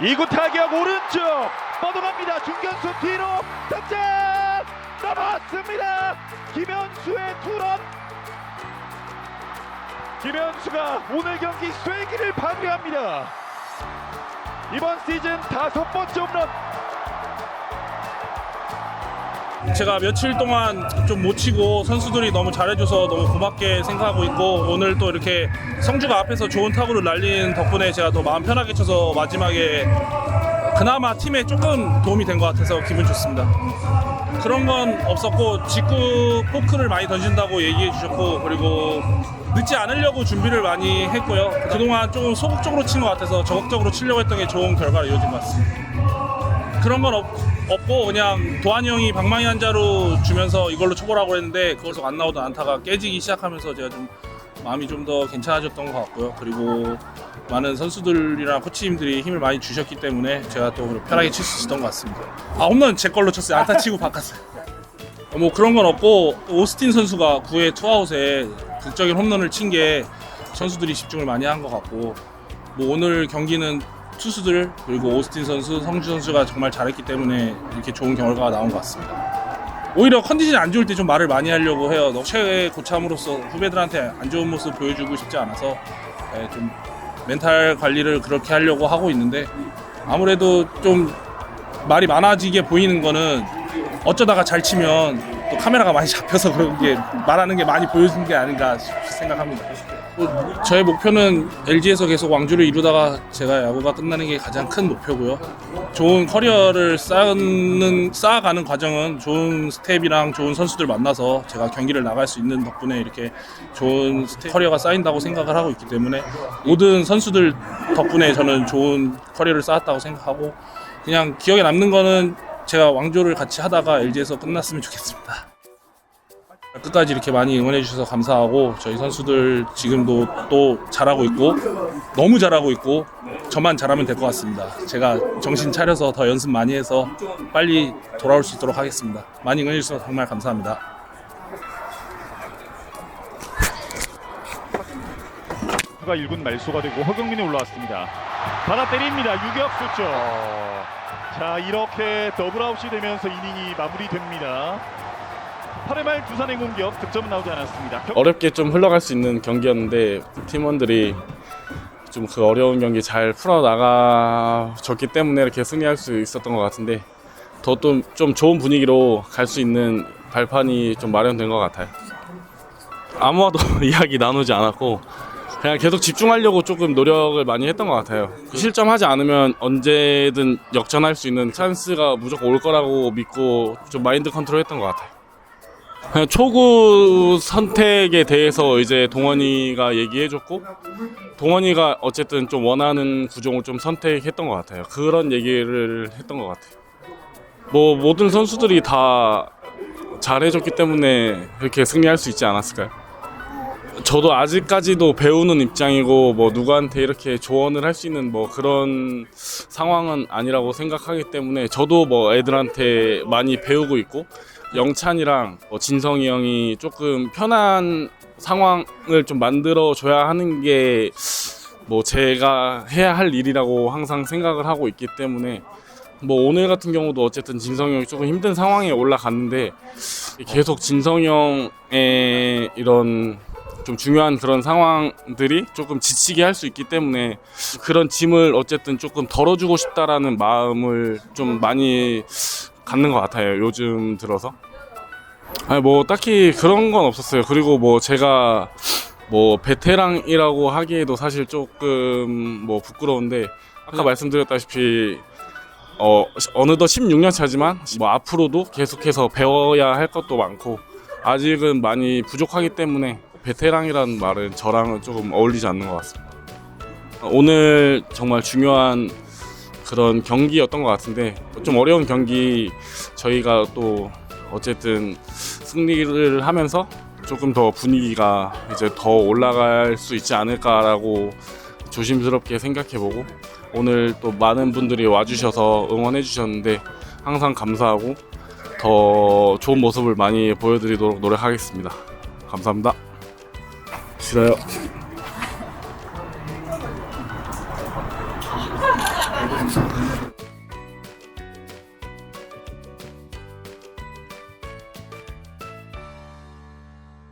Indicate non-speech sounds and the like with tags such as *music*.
2구 타격 오른쪽 뻗어갑니다. 중견수 뒤로 탑장 넘었습니다. 김현수의 투런! 김현수가 오늘 경기 쐐기를 방해합니다. 이번 시즌 다섯 번째 홈런 제가 며칠 동안 좀 못 치고 선수들이 너무 잘해줘서 너무 고맙게 생각하고 있고 오늘 또 이렇게 성주가 앞에서 좋은 타구를 날린 덕분에 제가 더 마음 편하게 쳐서 마지막에 그나마 팀에 조금 도움이 된 것 같아서 기분 좋습니다. 그런 건 없었고 직구 포크를 많이 던진다고 얘기해 주셨고 그리고 늦지 않으려고 준비를 많이 했고요. 그동안 조금 소극적으로 친 것 같아서 적극적으로 치려고 했던 게 좋은 결과로 이어진 것 같습니다. 그런 건 없, 없고 그냥 도한이 형이 방망이 한 자루 주면서 이걸로 쳐보라고 했는데 그것도 안 나오던 안타가 깨지기 시작하면서 제가 좀 마음이 좀 더 괜찮아졌던 것 같고요. 그리고 많은 선수들이랑 코치님들이 힘을 많이 주셨기 때문에 제가 또 편하게 칠 수 있었던 것 같습니다. 아 홈런 제 걸로 쳤어요. 안타 치고 바꿨어요. 어, 뭐 그런 건 없고 오스틴 선수가 9회 투아웃에 극적인 홈런을 친 게 선수들이 집중을 많이 한 것 같고 뭐 오늘 경기는 투수들 그리고 오스틴 선수, 성주 선수가 정말 잘했기 때문에 이렇게 좋은 결과가 나온 것 같습니다. 오히려 컨디션이 안 좋을 때 좀 말을 많이 하려고 해요. 최애 고참으로서 후배들한테 안 좋은 모습 보여주고 싶지 않아서 예, 좀 멘탈 관리를 그렇게 하려고 하고 있는데 아무래도 좀 말이 많아지게 보이는 거는 어쩌다가 잘 치면 또 카메라가 많이 잡혀서 그런 게 말하는 게 많이 보여진 게 아닌가 생각합니다. 뭐 저의 목표는 LG에서 계속 왕주를 이루다가 제가 야구가 끝나는 게 가장 큰 목표고요. 좋은 커리어를 쌓는 쌓아가는 과정은 좋은 스텝이랑 좋은 선수들 만나서 제가 경기를 나갈 수 있는 덕분에 이렇게 좋은 커리어가 쌓인다고 생각을 하고 있기 때문에 모든 선수들 덕분에 저는 좋은 커리어를 쌓았다고 생각하고 그냥 기억에 남는 거는 제가 왕조를 같이 하다가 LG에서 끝났으면 좋겠습니다. 끝까지 이렇게 많이 응원해 주셔서 감사하고 저희 선수들 지금도 또 잘하고 있고 너무 잘하고 있고 저만 잘하면 될 것 같습니다. 제가 정신 차려서 더 연습 많이 해서 빨리 돌아올 수 있도록 하겠습니다. 많이 응원해 주셔서 정말 감사합니다. 투가 1군 말소가 되고 허경민이 올라왔습니다. 받아 때립니다. 유격수 쪽. 자 이렇게 더블아웃이 되면서 이닝이 마무리됩니다. 8회 말 두산의 공격 득점은 나오지 않았습니다. 경- 어렵게 좀 흘러갈 수 있는 경기였는데 팀원들이 좀 그 어려운 경기 잘 풀어 나가줬기 때문에 이렇게 승리할 수 있었던 것 같은데 더좀 좋은 분위기로 갈 수 있는 발판이 좀 마련된 것 같아요. 아무와도 *laughs* 이야기 나누지 않았고 그냥 계속 집중하려고 조금 노력을 많이 했던 것 같아요. 실점하지 않으면 언제든 역전할 수 있는 찬스가 무조건 올 거라고 믿고 좀 마인드 컨트롤 했던 것 같아요. 초구 선택에 대해서 이제 동원이가 얘기해줬고 동원이가 어쨌든 좀 원하는 구종을 좀 선택했던 것 같아요. 그런 얘기를 했던 것 같아요. 뭐 모든 선수들이 다 잘해줬기 때문에 이렇게 승리할 수 있지 않았을까요? 저도 아직까지도 배우는 입장이고 뭐 누구한테 이렇게 조언을 할 수 있는 뭐 그런 상황은 아니라고 생각하기 때문에 저도 뭐 애들한테 많이 배우고 있고 영찬이랑 뭐 진성이 형이 조금 편한 상황을 좀 만들어 줘야 하는 게 뭐 제가 해야 할 일이라고 항상 생각을 하고 있기 때문에 뭐 오늘 같은 경우도 어쨌든 진성이 형이 조금 힘든 상황에 올라갔는데 계속 진성이 형의 이런 좀 중요한 그런 상황들이 조금 지치게 할 수 있기 때문에 그런 짐을 어쨌든 조금 덜어주고 싶다라는 마음을 좀 많이 갖는 것 같아요 요즘 들어서. 아니 뭐 딱히 그런 건 없었어요. 그리고 뭐 제가 뭐 베테랑이라고 하기에도 사실 조금 뭐 부끄러운데 아까 말씀드렸다시피 어 어느덧 16년 차지만 뭐 앞으로도 계속해서 배워야 할 것도 많고 아직은 많이 부족하기 때문에 베테랑이라는 말은 저랑은 조금 어울리지 않는 것 같습니다. 오늘 정말 중요한 그런 경기였던 것 같은데 좀 어려운 경기 저희가 또 어쨌든 승리를 하면서 조금 더 분위기가 이제 더 올라갈 수 있지 않을까라고 조심스럽게 생각해보고 오늘 또 많은 분들이 와주셔서 응원해 주셨는데 항상 감사하고 더 좋은 모습을 많이 보여드리도록 노력하겠습니다. 감사합니다. 싫어요.